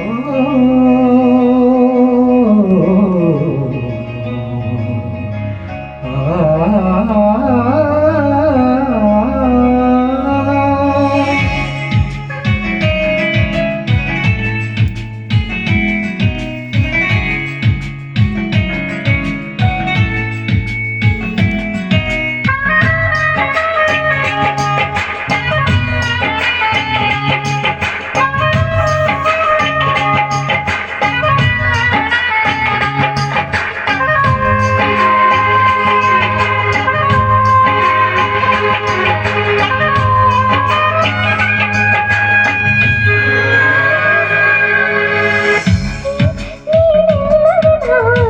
Oh, oh,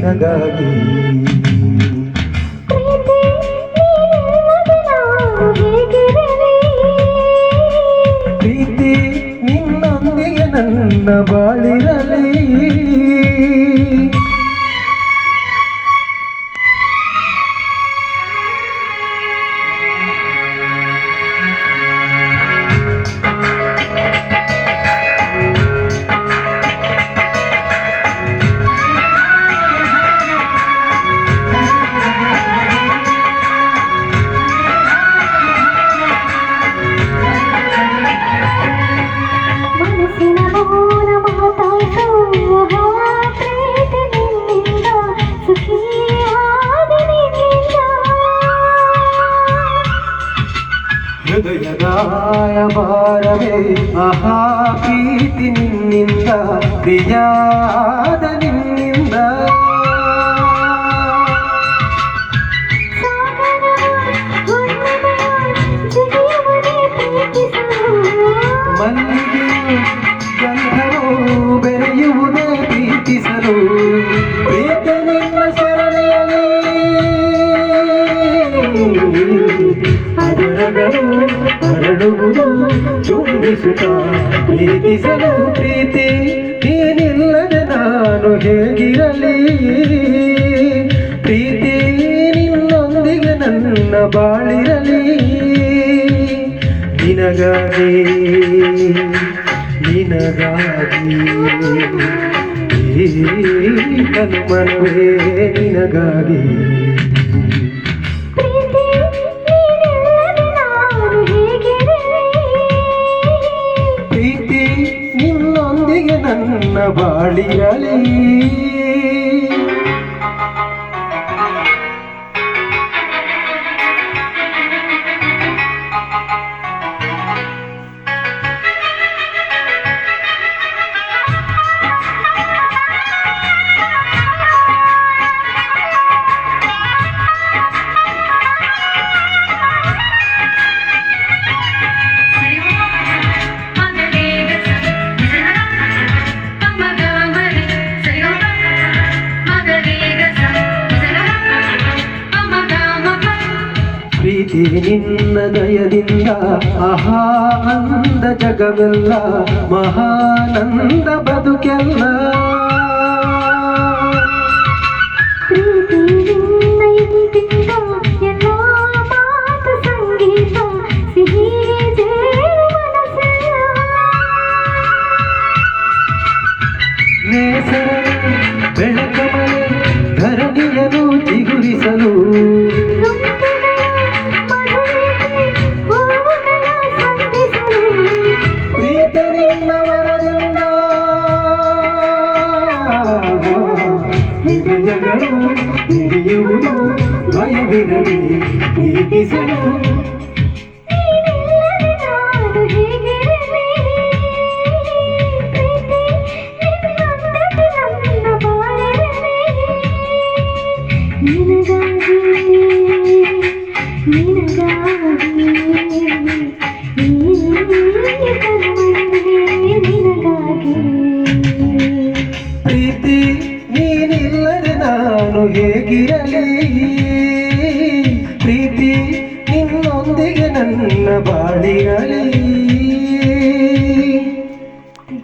ನಿನಗಾಗಿ. ಪ್ರೀತಿ ನಿನ್ನೊಂದಿಗೆ ನನ್ನ ಬಾಳಿರಲಿ. ಹೃದಯದಾಯ ಭಾರವೇ ಆಹಾ ಪ್ರೀತಿ ನಿನ್ನಿಂದ ಪ್ರಿಯಾದ ನಿನ್ನಿಂದ ಸಾಗರ ಹುಣ್ಣಿಮೆ ಜಿಗಿಯುವುದೇ ಪ್ರೀತಿಸಲು ಮಲ್ಲಿಗೆ ಗಂಧವು ಬೆರೆಯುವುದೇ ಪ್ರೀತಿಸಲು ಹರಡುವುದು ಚುಂಬಿಸುತ್ತ ಪ್ರೀತಿಸಲು ಪ್ರೀತಿ ನೀನಿಲ್ಲದೆ ನಾನು ಹೇಗಿರಲಿ? ಪ್ರೀತಿ ನಿನ್ನೊಂದಿಗೆ ನನ್ನ ಬಾಳಿರಲಿ. ನಿನಗಾಗಿ ನಿನಗಾಗಿ, ಈ ತನ್ಮನವೇ ನಿನಗಾಗಿ. வழிகளே ಪ್ರೀತಿ ನಿನ್ನ ದಯದಿಂದ ಆಹಾ ಅಂದ ಜಗವೆಲ್ಲ ಮಹಾನಂದ ಬದುಕೆಲ್ಲ ಪ್ರೀತಿ గిరిజగలు గిరియుడు భయ విరలి గిరిజగలు ನಾನು ಹೇಗಿರಲಿ? ಪ್ರೀತಿ ನಿನ್ನೊಂದಿಗೆ ನನ್ನ ಬಾಳಿರಲಿ.